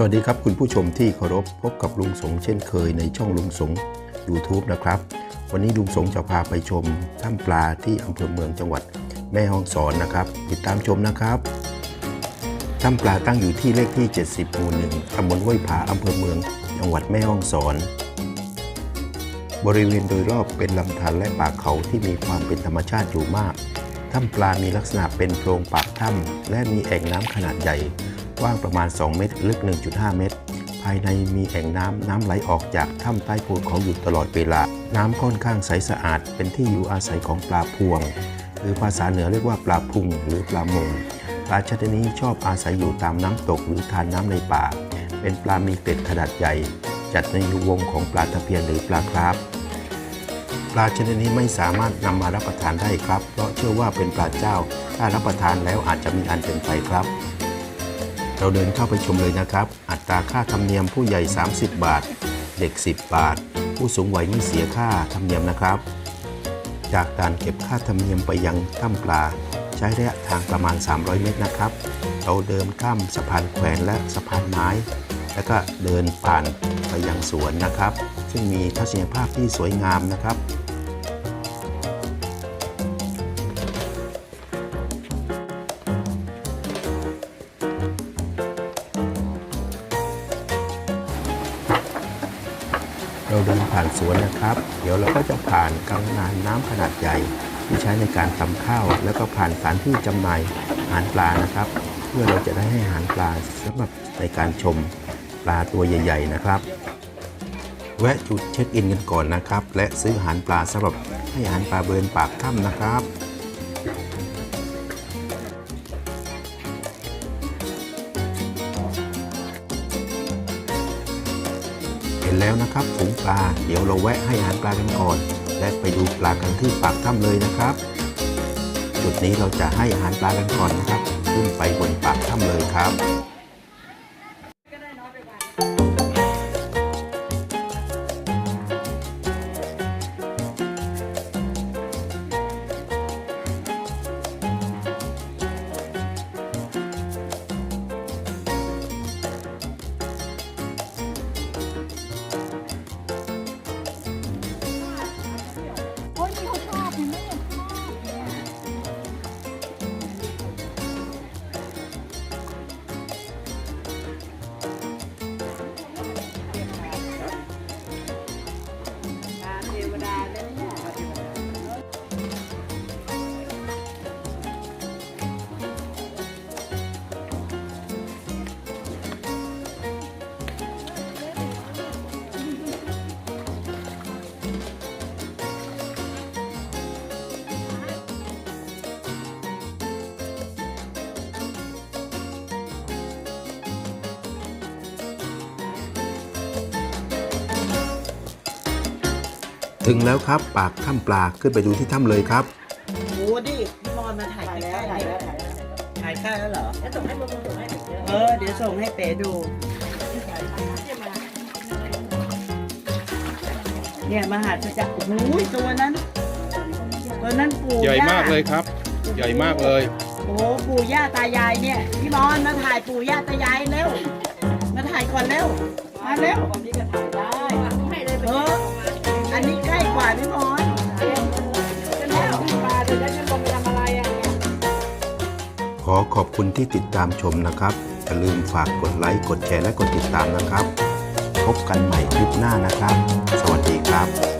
สวัสดีครับคุณผู้ชมที่เคารพพบกับลุงสงเช่นเคยในช่องลุงสง YouTube นะครับ วันนี้ลุงสงจะพาไปชมถ้ำปลาที่อำเภอเมืองจังหวัดแม่ฮ่องสอนนะครับ ติดตามชมนะครับถ้ำปลาตั้งอยู่ที่เลขที่ 70หมู่หนึ่งตำบลห้วยผาอำเภอเมืองจังหวัดแม่ฮ่องสอน บริเวณโดยรอบเป็นลำธารและป่าเขาที่มีความเป็นธรรมชาติอยู่มากถ้ำปลามีลักษณะเป็นโพรงปากถ้ำและมีแอ่งน้ำขนาดใหญ่ กว้างประมาณ 2 เมตร ลึก 1.5 เมตร ภายในมีแอ่งน้ำน้ำไหลออกจากถ้ำใต้ภูเขาอยู่ตลอดเวลา น้ำค่อนข้างใสสะอาด เป็นที่อยู่อาศัยของปลาพวง หรือภาษาเหนือเรียกว่าปลาพุงหรือปลามงปลาชนิดนี้ชอบอาศัยอยู่ตามน้ำตกหรือทานน้ำในป่า เป็นปลามีเกล็ดขนาดใหญ่ จัดในวงของปลาตะเพียนหรือปลาคราฟปลาชนิดนี้ไม่สามารถนำมารับประทานได้ครับ เพราะเชื่อว่าเป็นปลาเจ้า ถ้ารับประทานแล้วอาจจะมีอันเป็นไปครับ เราเดินเข้าไปชมเลยนะครับ อัตราค่าธรรมเนียมผู้ใหญ่ 30 บาท เด็ก 10 บาท ผู้สูงวัยไม่เสียค่าธรรมเนียมนะครับ จากการเก็บค่าธรรมเนียมไปยังถ้ำปลา ใช้ระยะทางประมาณ 300 เมตรนะครับ เราเดินข้ามสะพานแขวนและสะพานไม้ แล้วก็เดินผ่านไปยังสวนนะครับ ซึ่งมีทัศนียภาพที่สวยงามนะครับ เราเดินผ่านสวนนะครับ เดี๋ยวเราก็จะผ่านกังนานน้ำขนาดใหญ่ ที่ใช้ในการทำข้าว แล้วก็ผ่านสถานที่จำหน่ายอาหารปลานะครับ เพื่อเราจะได้ให้อาหารปลาสำหรับในการชมปลาตัวใหญ่ ๆ นะครับ แวะจุดเช็คอินกันก่อนนะครับ และซื้ออาหารปลาสำหรับให้อาหารปลาเบินปากถ้ำนะครับ เห็นแล้วนะครับฝูงปลา เดี๋ยวเราแวะให้อาหารปลากันก่อน และไปดูปลากันที่ปากถ้ำเลยนะครับ จุดนี้เราจะให้อาหารปลากันก่อนนะครับ ขึ้นไปบนปากถ้ำเลยครับ ถึงแล้วครับ ปากถ้ำปลาขึ้นไปดูที่ถ้ำเลยครับโอ้ดิพี่บอลมาถ่ายใกล้ๆถ่ายแล้วถ่ายใกล้แล้วเหรอ แล้วส่งให้มึงส่งให้เออ เดี๋ยวส่งให้เป๋ดู เนี่ยมหาจักรโอ้โหตัวนั้น ตัวนั้นปู่ใหญ่ย่มากเลยครับ ใหญ่มากเลย โอ้โหปู่ย่าตายายเนี่ย พี่บอลมาถ่ายปู่ย่าตายายเร็ว มาถ่ายก่อนเร็ว มาเร็วนี่ก็ถ่ายาพี่บอลแล้วปลาจะได้ไม่ลงไปทำอะไรอะขอขอบคุณที่ติดตามชมนะครับ อย่าลืมฝากกดไลค์กดแชร์และกดติดตามนะครับ พบกันใหม่คลิปหน้านะครับ สวัสดีครับ